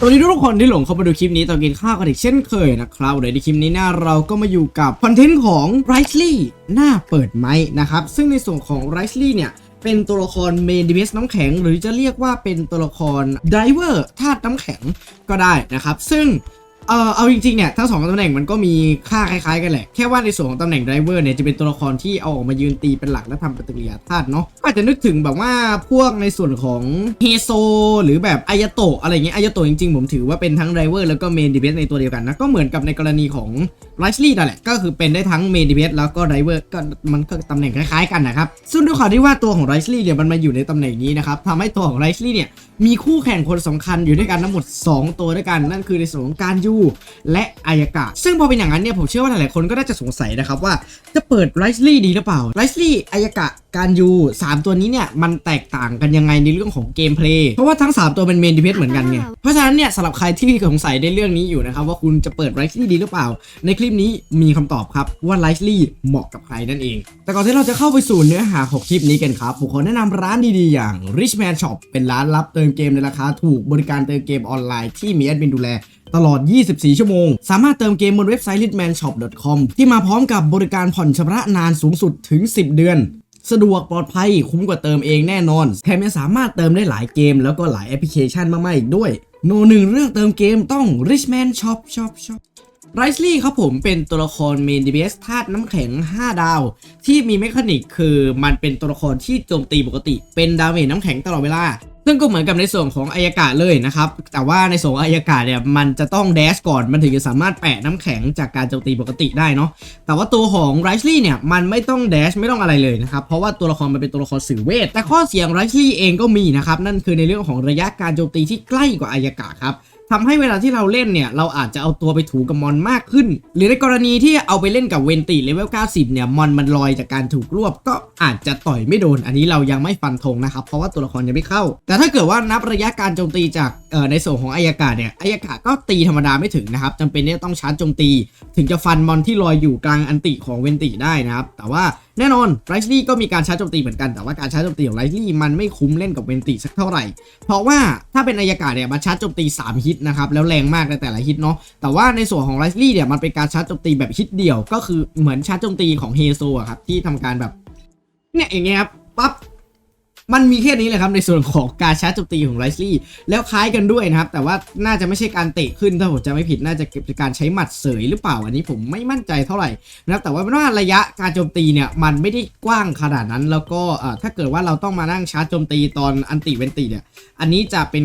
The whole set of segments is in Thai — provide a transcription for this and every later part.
สวัสดีทุกคนที่หลงเข้ามาดูคลิปนี้ตอนกินข้าวกันอีกเช่นเคยนะครับในคลิปนี้นะเราก็มาอยู่กับคอนเทนต์ของไรซ์ลี่หน้าเปิดไม้นะครับ ซึ่งในส่วนของไรซ์ลี่เนี่ยเป็นตัวละครเมนดิเวสน้ำแข็ง หรือจะเรียกว่าเป็นตัวละครไดเวอร์ธาตุน้ำแข็งก็ได้นะครับ ซึ่ง เออเอาจริงๆเนี่ยทั้งสองตำแหน่งมันก็มีค่าคล้ายๆกันแหละ แค่ว่าในส่วนของตำแหน่งไดรเวอร์เนี่ยจะเป็นตัวละครที่เอาออกมายืนตีเป็นหลักและทำปฏิกิริยาธาตุเนาะก็อาจจะนึกถึงแบบว่าพวกในส่วนของเฮโซหรือแบบอายโตะอะไรเงี้ยอายโตะจริงๆ ผมถือว่าเป็นทั้งไดรเวอร์แล้วก็เมนดิเบสในตัวเดียวกันนะก็เหมือนกับในกรณีของไรซ์ลีนั่นแหละก็คือเป็นได้ทั้งเมนดิเบสแล้วก็ไดรเวอร์ก็มันก็ตำแหน่งคล้ายๆกันนะครับซึ่งด้วยความที่ว่าตัวของไรซ์ลีเนี่ยมันมาอยู่ในตำแหน่งนี้นะครับทำให้ตัวของไรซ์ลีเนี่ยมีคู่แข่งคนสำคัญอยู่ด้วยกันทั้งหมด 2 ตัวด้วยกันนั่นคือในส่วนของการยูและอายากะ ซึ่งพอเป็นอย่างนั้นเนี่ยผมเชื่อว่าหลายๆคนก็น่าจะสงสัยนะครับว่าจะเปิดไรซ์ลี่ดีหรือเปล่าไรซ์ลี่อายากะการยู3ตัวนี้เนี่ยมันแตกต่างกันยังไงในเรื่องของเกมเพลย์เพราะว่าทั้ง 3 ตัวเป็นเมนดิเพสเหมือนกันไงเพราะฉะนั้นเนี่ยสำหรับใครที่สงสัยในเรื่องนี้อยู่นะครับว่าคุณจะเปิดไรซ์ลี่ดีหรือเปล่า ในคลิปนี้มีคำตอบครับว่าไรซ์ลี่เหมาะกับใครนั่นเอง แต่ก่อนที่เราจะเข้าไปสู่เนื้อหาของคลิปนี้กันครับผมขอแนะนำร้านดีๆอย่าง Richman Shop เป็นร้านรับเติมเกมในราคาถูกบริการเติมเกมออนไลน์ที่มีแอดมินดูแล ตลอด 24 ชั่วโมง สามารถเติมเกมบนเว็บไซต์ litmanshop.com ที่มาพร้อมกับบริการผ่อนชำระนานสูงสุดถึง 10 เดือน สะดวกปลอดภัยคุ้มกว่าเติมเองแน่นอน แถมยังสามารถเติมได้หลายเกม แล้วก็หลายแอปพลิเคชันมากๆอีกด้วย โนหนึ่งเรื่องเติมเกมต้อง Richman Shop Shop Shop ไรซ์ลี่ครับผมเป็นตัวละครเมนดีเบสธาตุน้ำแข็ง 5 ดาว ที่มีเมคานิกคือมันเป็นตัวละครที่โจมตีปกติ เป็นดาเมจน้ำแข็งตลอดเวลา ซึ่งก็เหมือนกับในส่วนของอายากาเลยนะครับ แต่ว่าในส่วนองอายากาเนี่ยมันจะต้องแดชก่อนมันถึงจะสามารถแปะน้ำแข็งจากการโจมตีปกติได้เนาะแต่ว่าตัวของไรซ์ลี่เนี่ยมันไม่ต้องแดชไม่ต้องอะไรเลยนะครับเพราะว่าตัวละครมันเป็นตัวละครสื่อเวทแต่ข้อเสียงไรซ์ลี่เองก็มีนะครับนั่นคือในเรื่องของระยะการโจมตีที่ใกล้กว่าอายากาครับ ทำให้เวลาที่เราเล่นเนี่ย เราอาจจะเอาตัวไปถูกับมอนมากขึ้น หรือในกรณีที่เอาไปเล่นกับเวนติเลเวล 90 เนี่ย มอนมันลอยจากการถูกรวบ ก็อาจจะต่อยไม่โดน อันนี้เรายังไม่ฟันธงนะครับ เพราะว่าตัวละครยังไม่เข้า แต่ถ้าเกิดว่านับระยะการโจมตีจากในส่วนของอายากาเนี่ยอายากาก็ตีธรรมดาไม่ถึงนะครับจำเป็นที่จะต้องชาร์จโจมตี ถึงจะฟันมอนที่ลอยอยู่กลางอันติของเวนติได้นะครับ แต่ว่า แน่นอนไรซ์ลี่ก็มีการชาร์จโจมตีเหมือนกันแต่ว่าการชาร์จโจมตีของไรซ์ลี่มันไม่คุ้มเล่นกับเวนติสักเท่าไหร่ เพราะว่าถ้าเป็นอายากาเนี่ยมันชาร์จโจมตี 3 ฮิตนะครับแล้วแรงมากในแต่ละฮิตเนาะแต่ว่าในส่วนของไรซ์ลี่เนี่ยมันเป็นการชาร์จโจมตีแบบฮิตเดียว ก็คือเหมือนชาร์จโจมตีของเฮโซอะครับที่ทำการแบบเนี่ยอย่างเงี้ยครับปั๊บ มันมีแค่นี้เลยครับในส่วนของการชาร์จโจมตีของไรซ์ลี่แล้วคล้ายกันด้วยนะครับ แต่ว่าน่าจะไม่ใช่การเตะขึ้นถ้าผมจะไม่ผิดน่าจะเป็นการใช้หมัดเสยหรือเปล่าอันนี้ผมไม่มั่นใจเท่าไหร่นะครับแต่ว่าเป็นว่าระยะการโจมตีเนี่ยมันไม่ได้กว้างขนาดนั้น แล้วก็ถ้าเกิดว่าเราต้องมานั่งชาร์จโจมตีตอนอันติเวนติเนี่ยอันนี้จะเป็น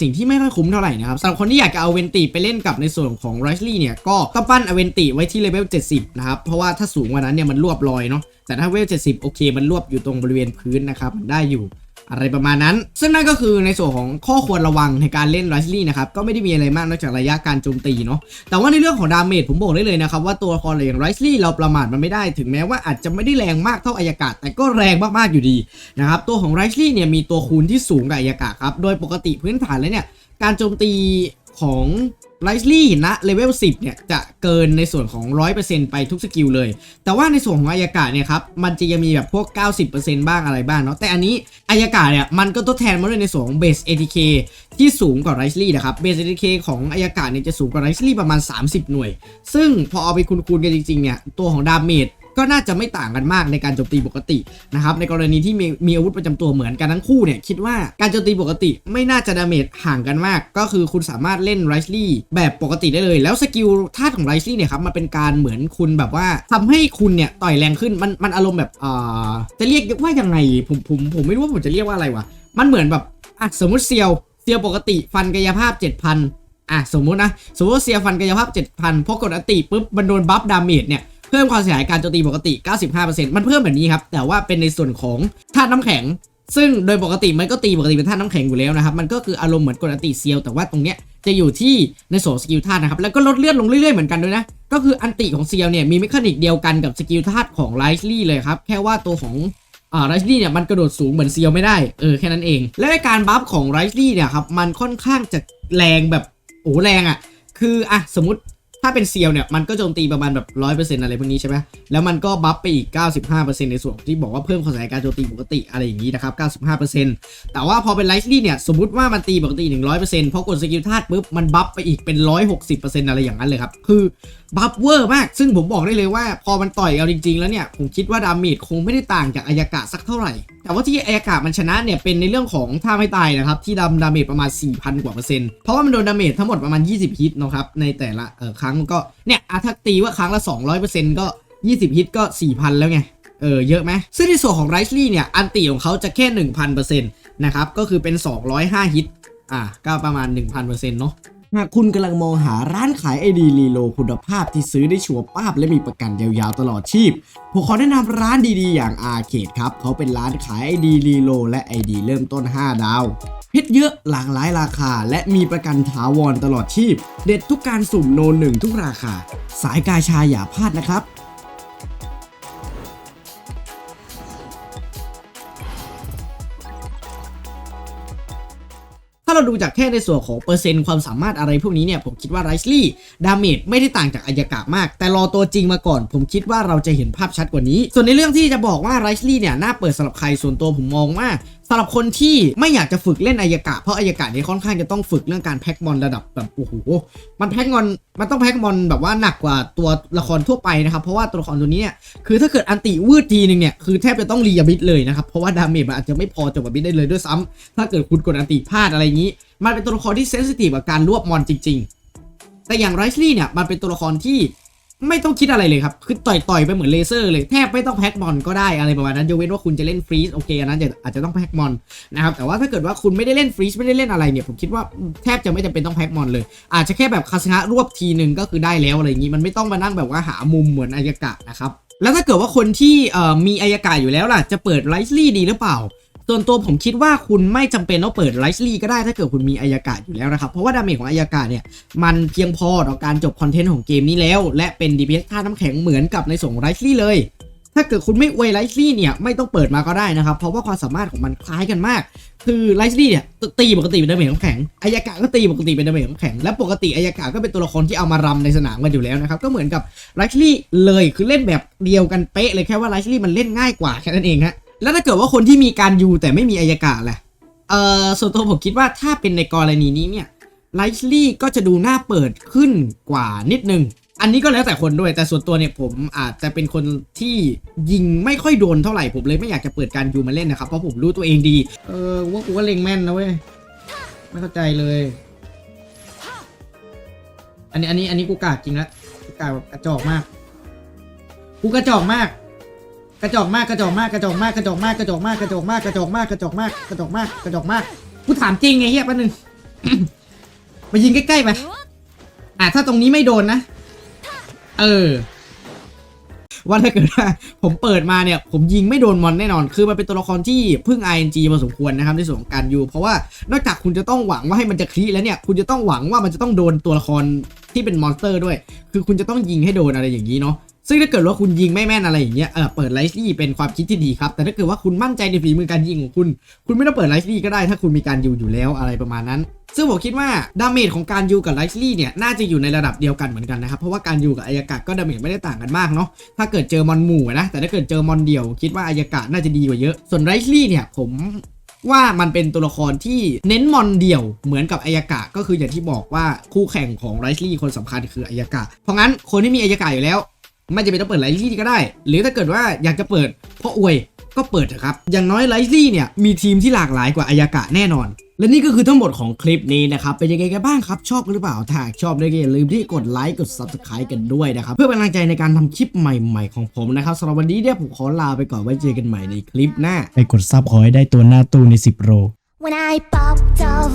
สิ่งที่ไม่ค่อยคุ้มเท่าไหร่นะครับสำหรับคนที่อยากจะเอาเวนติไปเล่นกับในส่วนของไรซ์ลี่เนี่ยก็ต้องปั้นเอเวนติไว้ที่เลเวล70นะครับเพราะว่าถ้าสูงกว่านั้นเนี่ยมันรวบลอยเนาะ แต่ถ้าเวล70 โอเค มันรวบอยู่ตรงบริเวณพื้นนะครับมันได้อยู่อะไรประมาณนั้น ซึ่งนั่นก็คือในส่วนของข้อควรระวังในการเล่นไรซ์ลี่นะครับ ก็ไม่ได้มีอะไรมากนอกจากระยะการโจมตีเนาะ แต่ว่าในเรื่องของดาเมจผมบอกได้เลยนะครับ ว่าตัวละครอย่างไรซ์ลี่เราประมาทมันไม่ได้ ถึงแม้ว่าอาจจะไม่ได้แรงมากเท่าอายากาศ แต่ก็แรงมากๆอยู่ดีนะครับ ตัวของไรซ์ลี่เนี่ยมีตัวคูณที่สูงกว่าอายากาศครับ โดยปกติพื้นฐานแล้วเนี่ยการโจมตี ของไรซ์ลี่ณเลเวล10 เนี่ย จะเกินในส่วนของ 100%ไปทุกสกิลเลย แต่ว่าในส่วนของอายากาศเนี่ยครับ มันจะยังมีแบบพวก 90%บ้างอะไรบ้างเนาะ แต่อันนี้อายากาศเนี่ย มันก็ทดแทนมาด้วยในส่วนของเบส ATK ที่สูงกว่าไรซ์ลี่นะครับ เบส ATK ของอายากาศเนี่ยจะสูงกว่าไรซ์ลี่ประมาณ 30 หน่วย ซึ่งพอเอาไปคูณๆกันจริงๆเนี่ย ตัวของดาเมจ ก็น่าจะไม่ต่างกันมากในการโจมตีปกตินะครับในกรณีที่มีมีอาวุธประจำตัวเหมือนกันทั้งคู่เนี่ยคิดว่าการโจมตีปกติไม่น่าจะดาเมจห่างกันมาก ก็คือคุณสามารถเล่นไรซ์ลี่แบบปกติได้เลย แล้วสกิลธาตุของไรซ์ลี่เนี่ยครับมันเป็นการเหมือนคุณแบบว่าทำให้คุณเนี่ยต่อยแรงขึ้นมันมันอารมณ์แบบอ่าจะเรียกว่ายังไงผมผมผมไม่รู้ว่าผมจะเรียกว่าอะไรวะมันเหมือนแบบอะสมมติเซียวเซียวปกติฟันกายภาพ 7,000อะสมมุตินะสมมติว่าเซียฟันกายภาพ 7,000พอกดอติปุ๊บมันโดนบัฟดาเมจเนี่ย เพิ่มความเสียหายการโจมตีปกติ 95%มันเพิ่มแบบนี้ครับ แต่ว่าเป็นในส่วนของธาตุน้ำแข็ง ซึ่งโดยปกติมันก็ตีปกติเป็นธาตุน้ำแข็งอยู่แล้วนะครับ มันก็คืออารมณ์เหมือนกดอันติเซียว แต่ว่าตรงเนี้ยจะอยู่ที่ในส่วนสกิลธาตุนะครับ แล้วก็ลดเลือดลงเรื่อยๆเหมือนกันด้วยนะ ก็คืออันติของเซียวเนี่ยมีเมคานิกเดียวกันกับสกิลธาตุของไลซ์ลี่เลยครับ แค่ว่าตัวของอ่าไรซ์ลี่เนี่ยมันกระโดดสูงเหมือนเซียวไม่ได้ เออแค่นั้นเอง และในการบัฟของไรซ์ลี่เนี่ยครับมันค่อนข้างจะแรงแบบโอ้แรงอะ่ะ คืออะสมมติ ถ้าเป็นเซียวเนี่ยมันก็โจมตีประมาณแบบร้อยเปอร์เซ็นต์อะไรพวกนี้ใช่ไหมแล้วมันก็บัฟไปอีก95%ในส่วนที่บอกว่าเพิ่มความสามารถการโจมตีปกติอะไรอย่างนี้นะครับ95%แต่ว่าพอเป็นไลท์ลี่เนี่ยสมมติว่ามันตีปกติ100%พอกดสกิลธาตุปุ๊บมันบัฟไปอีกเป็น160%อร์เซ็นต์อะไรอย่างนั้นเลยครับคือบัฟเวอร์มาก ซึ่งผมบอกได้เลยว่า พอมันต่อยเอาจริงๆ แล้วเนี่ยผมคิดว่าดาเมจคงไม่ได้ต่างจากอายากะสักเท่าไหร่ แต่ว่าที่อายากะมันชนะเนี่ยเป็นในเรื่องของท่าไม่ตายนะครับที่ดำดาเมจประมาณ4,000กว่าเปอร์เซ็นต์เพราะว่ามันโดนดาเมจทั้งหมดประมาณ 20ฮิตนะครับในแต่ละครั้งก็เนี่ยอาถ้าตีว่าครั้งละ 200%ก็ 20 ฮิตก็ 4,000 แล้วไง เออ เยอะไหมซึ่งในส่วนของไรซ์ลี่เนี่ย อันติของเขาจะแค่ 1,000%นะครับ ก็คือเป็น 205 ฮิต อะก็ประมาณ 1,000%เนาะหากคุณกำลังมองหาร้านขายไอดีรีโลคุณภาพที่ซื้อได้ชัวร์ป้าบและมีประกันยาวๆตลอดชีพ ผมขอแนะนำร้านดีๆอย่างอาเคดครับ เขาเป็นร้านขายไอดีรีโลและไอดีเริ่มต้น 5 ดาว เพชรเยอะหลากหลายราคา และมีประกันถาวรตลอดชีพ เด็ดทุกการสุ่มโนหนึ่งทุกราคา สายกาชาอย่าพลาดนะครับถ้าเราดูจากแค่ในส่วนของเปอร์เซ็นต์ความสามารถอะไรพวกนี้เนี่ย ผมคิดว่าไรซ์ลี่ดาเมจไม่ได้ต่างจากอายากะมาก แต่รอตัวจริงมาก่อน ผมคิดว่าเราจะเห็นภาพชัดกว่านี้ ส่วนในเรื่องที่จะบอกว่าไรซ์ลี่เนี่ย น่าเปิดสำหรับใครส่วนตัวผมมองว่า สำหรับคนที่ไม่อยากจะฝึกเล่นอายากะ เพราะอายกะเนี่ยค่อนข้างจะต้องฝึกเรื่องการแพ็กมอนระดับแบบโอ้โหมันแพ็กมอนมันต้องแพ็กมอนแบบว่าหนักกว่าตัวละครทั่วไปนะครับ เพราะว่าตัวละครตัวนี้เนี่ยคือถ้าเกิดอันติวืดทีนึงเนี่ยคือแทบจะต้องรียบิดเลยนะครับ เพราะว่าดาเมจมันอาจจะไม่พอจบบิดได้เลยด้วยซ้ำถ้าเกิดคุณกดอันติพลาดอะไรอย่างนี้ มันเป็นตัวละครที่เซนซิทีฟกับการรวบมอนจริง ๆ แต่อย่างไรซ์ลี่เนี่ยมันเป็นตัวละครที่ ไม่ต้องคิดอะไรเลยครับ คือต่อยต่อยไปเหมือนเลเซอร์เลย แทบไม่ต้องแพ็กมอนก็ได้อะไรประมาณนั้นยกเว้นว่าคุณจะเล่นฟรีซโอเคอันนั้นจะอาจจะต้องแพ็กมอนนะครับ แต่ว่าถ้าเกิดว่าคุณไม่ได้เล่นฟรีซไม่ได้เล่นอะไรเนี่ย ผมคิดว่าแทบจะไม่จำเป็นต้องแพ็กมอนเลย อาจจะแค่แบบคาสงะรวบทีหนึ่งก็คือได้แล้วอะไรอย่างนี้ มันไม่ต้องมานั่งแบบว่าหามุมเหมือนอายากะนะครับ แล้วถ้าเกิดว่าคนที่มีอายากะอยู่แล้วล่ะ จะเปิดไรซ์ลี่ดีหรือเปล่า ส่วนตัวผมคิดว่าคุณไม่จำเป็นต้องเปิดไลซ์ลีก็ได้ถ้าเกิดคุณมีอายากาศอยู่แล้วนะครับ เพราะว่าดาเมจของอายากาศเนี่ย มันเพียงพอต่อการจบคอนเทนต์ของเกมนี้แล้ว และเป็น DPS ท่าน้ำแข็งเหมือนกับในส่วนของไลซ์ลีเลยถ้าเกิดคุณไม่อวไลซ์ลีเนี่ยไม่ต้องเปิดมาก็ได้นะครับ เพราะว่าความสามารถของมันคล้ายกันมาก คือไลซ์ลีเนี่ยตีปกติเป็นดาเมจน้ำแข็งอายากาก็ตีปกติเป็นดาเมจน้ำแข็งและปกติอายากาก็เป็นตัวละครที่เอามารำในสนามกันอยู่แล้วนะครับ ก็เหมือนกับไลซ์ลีเลยคือเล่นแบบเดียวกันเป๊ะเลยแค่ว่าไลซ์ลีมันเล่นง่ายกว่าแค่นั้นเองฮะ แล้วถ้าเกิดว่าคนที่มีการยูแต่ไม่มีอายกาศล่ะเอ่อส่วนตัวผมคิดว่าถ้าเป็นในกรณีนี้เนี่ยไลซ์ลี่ก็จะดูหน่าเปิดขึ้นกว่านิดนึง อันนี้ก็แล้วแต่คนด้วยแต่ส่วนตัวเนี่ยผมอาจจะเป็นคนที่ยิงไม่ค่อยโดนเท่าไหร่ผมเลยไม่อยากจะเปิดการยูมาเล่นนะครับ เพราะผมรู้ตัวเองดี เออว่ากูก็เล็งแม่นนะเว้ย ไม่เข้าใจเลย อันนี้อันนี้อันนี้กูกาดจริงละกูกาดกระจอกมาก กูกระจอกมาก กระจอกมากกระจอกมากกระจอกมากกระจอกมากกระจอกมากกระจอกมากกระจอกมากกระจอกมากกระจอกมากกระจอกมากกูถามจริงไงเฮียแป๊บนึงมายิงใกล้ๆไปอะถ้าตรงนี้ไม่โดนนะ เออว่าถ้าเกิดว่าผมเปิดมาเนี่ย ผมยิงไม่โดนมอนแน่นอน คือมันเป็นตัวละครที่พึ่ง ING พอสมควรนะครับในส่วนของการยูเพราะว่านอกจากคุณจะต้องหวังว่าให้มันจะคลีแล้วเนี่ย คุณจะต้องหวังว่ามันจะต้องโดนตัวละครที่เป็นมอนสเตอร์ด้วย คือคุณจะต้องยิงให้โดนอะไรอย่างนี้เนาะ ซึ่งถ้าเกิดว่าคุณยิงไม่แม่นอะไรอย่างเงี้ยเออเปิดไลฟ์ลี่เป็นความคิดที่ดีครับ แต่ถ้าเกิดว่าคุณมั่นใจในฝีมือการยิงของคุณ คุณไม่ต้องเปิดไลฟ์ลี่ก็ได้ถ้าคุณมีการยูอยู่แล้วอะไรประมาณนั้น ซึ่งผมคิดว่าดาเมจของการยูกับไลฟ์ลี่เนี่ยน่าจะอยู่ในระดับเดียวกันเหมือนกันนะครับ เพราะว่าการยูกับอายากาศก็ดาเมจไม่ได้ต่างกันมากเนาะ ถ้าเกิดเจอมอนหมู่นะ แต่ถ้าเกิดเจอมอนเดี่ยวคิดว่าอายากาศน่าจะดีกว่าเยอะ ส่วนไลฟ์ลี่เนี่ยผมว่ามันเป็นตัวละครที่เน้นมอนเดี่ยวเหมือนกับอายากะก็คืออย่างที่บอกว่าคู่แข่งของไรซ์ลี่คนสำคัญคืออายากะเพราะงั้นคนที่มีอายากะอยู่แล้ว ไม่จำเป็นต้องเปิดไลซี่ก็ได้ หรือถ้าเกิดว่าอยากจะเปิดเพราะอวยก็เปิดเถอะครับ อย่างน้อยไลซี่เนี่ยมีทีมที่หลากหลายกว่าอายากะแน่นอน และนี่ก็คือทั้งหมดของคลิปนี้นะครับ เป็นยังไงกันบ้างครับ ชอบหรือเปล่า ถ้าหากชอบก็อย่าลืมที่กดไลค์กด subscribe กันด้วยนะครับ เพื่อเป็นกำลังใจในการทำคลิปใหม่ๆของผมนะครับสำหรับวันนี้เนี่ยผมขอลาไปก่อนไว้เจอกันใหม่ในคลิปหน้า ไปกดซับขอให้ได้ตัวหน้าตู้ใน 10โร When I popped up